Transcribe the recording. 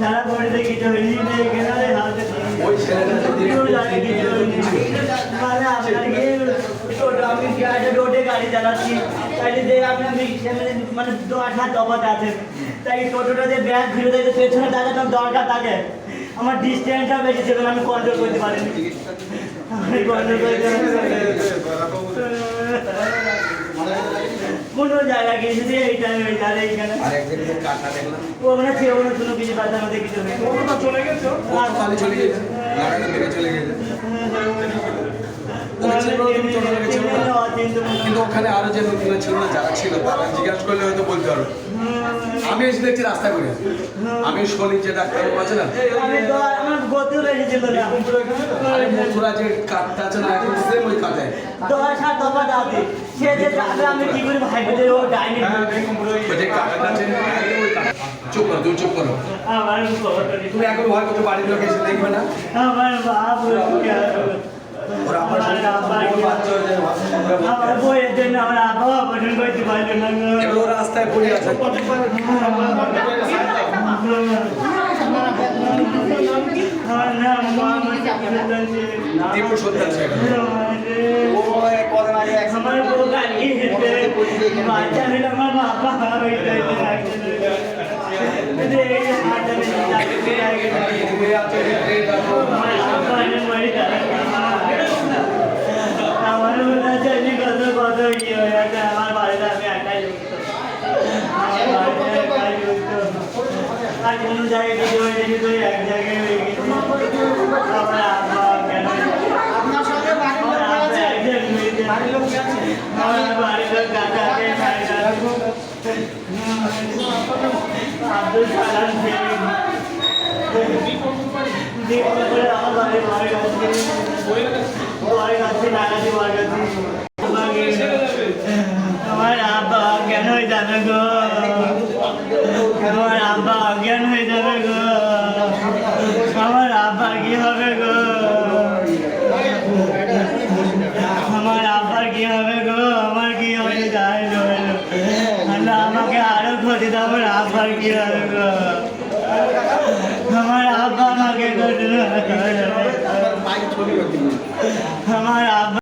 যারা পড়ে কিছু হয়নি এখানে হাতে ওই ছেলেটা যদি জানে হয়নি মানে আপনাকে টোটো আমি গাড়ি রোডে গাড়ি চালাচ্ছি তাই যে আপনি আমি মানে দশ হাত তফাত আছে তাই টোটোটা যে ব্যাগ ঘুরে দেয় পেছনে দাঁড়ানোর দরকার থাকে আমার ডিস্টেন্সটা বেশি ছিল আমি কন্ট্রোল করতে পারিনি আমি কন্ট্রোল করতে কোনো জায়গা গিয়েছি যে টাইমে ওই তাহলে এইখানে আর একদিন তো কাটা দেখলাম। ওখানে ছিল কোনো কিছু বাচ্চার মধ্যে কিছু নেই ও তো চলে গেছে। ও চলে গেছে। চলে গেছে ওকে ছিল না, তুমি ছোট থেকে ছিল না। কিন্তু ওখানে আরও যে নতুন ছিল না যারা ছিল তারা জিজ্ঞাসা করলে হয়তো বলতে পারো আমি এসে দেখছি রাস্তা করে আমি শনি যে ডাক্তারবাবু আছে না? মথুরা যে কাঠটা আছে না এখন সেম ওই কাঠে। চুপ করো তুমি চুপ করো। তুমি এখন ভয় করতে বাড়ির লোক এসে দেখবে না। রাস্তায় পড়ে আছে দীপু ছেলে আমার বউ গালি হেঁটে আমার বাবা হয়ে যাইতে লাগছে যে এই হাতটা বেশি চাকরি লাগে না। এদিকে আছে এদিকে দেখো। আমার আব্বা এনে মরে যাবে। আমার মনে হচ্ছে যে কত কত ইয়ে হয়ে আছে আমার বাড়িতে আমি একাই যুক্ত আমার বাড়িতে একাই যুক্ত আর কোনো জায়গায় কিছু হয়ে গেছে তো এক জায়গায় হয়ে গেছে আমার আব্বা কেন আপনার সঙ্গে বাড়ির লোক আমার আব্বা আছে একজন হয়েছে। বাড়ির লোক কি আছে আমার বাড়ির লোক কাকা আছে ভাইরা আছে। আমার আব্বা যাবে গো? আমার আব্বা অজ্ঞান হয়ে যাবে গো আমার আব্বা কি হবে গো আমার আব্বার কি হবে গো? আমার কি হবে? গো আল্লাহ আমাকে আরও ক্ষতি দেবো আব্বার কি হবে গো? আমার আব্বা আমাকে আমার আব্বা